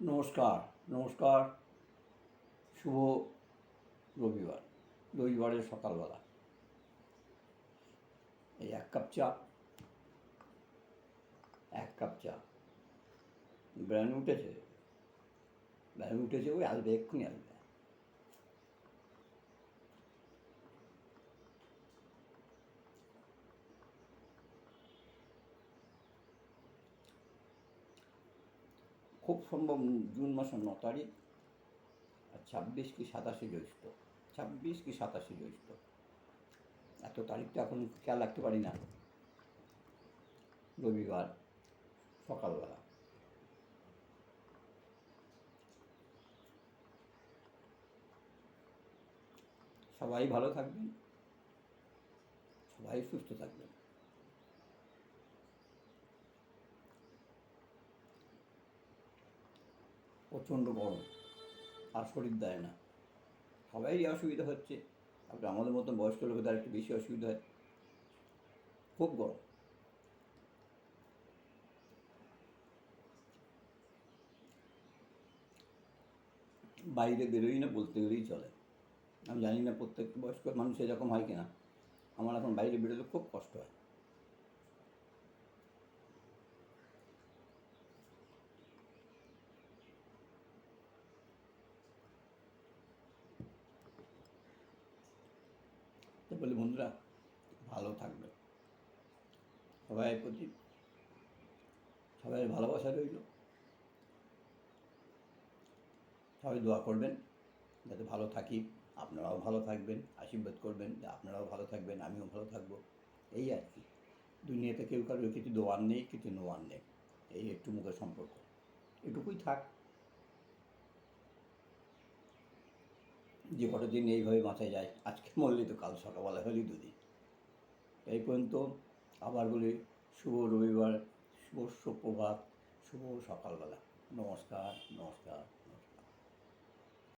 নমস্কার নমস্কার, শুভ রবিবার, রবিবারের সকালবেলা। এই এক কাপ চা, এক কাপ চা। ব্র্যান্ড উঠেছে ব্র্যান্ড উঠেছে, ওই আসবে, এক্ষুনি আসবে। খুব সম্ভব জুন মাসের ন তারিখ আর ছাব্বিশ কি সাতাশে জ্যৈষ্ঠ। ছাব্বিশ কি সাতাশে জ্যৈষ্ঠ। এত তারিখটা এখন খেয়াল রাখতে পারি না। রবিবার সকালবেলা। সবাই ভালো থাকবেন। সবাই সুস্থ থাকবেন। প্রচণ্ড গরম। আর শরীর দেয় না। সবাইরই অসুবিধা হচ্ছে। তারপরে আমাদের মতন বয়স্ক লোকেদের একটু বেশি অসুবিধা হয়। খুব গরম। বাইরে বেরোই না, বলতে গেলেই চলে। আমি জানি না প্রত্যেক বয়স্ক মানুষ এরকম হয় কিনা। আমার এখন বাইরে বেরোলে খুব কষ্ট হয়। বলি, বন্ধুরা, ভালো থাকবে সবাই প্রতি, সবাই ভালোবাসা রইল। সবাই দোয়া করবেন, যাতে ভালো থাকি, আপনারাও ভালো থাকবেন, আশীর্বাদ করবেন যে আপনারাও ভালো থাকবেন, আমিও ভালো থাকব। এই আর কি। দুনিয়াতে কেউ কারোর কিছু দোয়ার নেই, কিছু নোয়ার নেই। এই একটু মুখের সম্পর্ক। এটুকুই থাক। যে কটা দিন এইভাবে বাঁচা যায়। আজকে মরলে তো কাল সকালবেলা হলি দুদিন। এই পর্যন্ত আবার বলি, শুভ রবিবার, শুভ সুপ্রভাত, শুভ সকালবেলা। নমস্কার নমস্কার।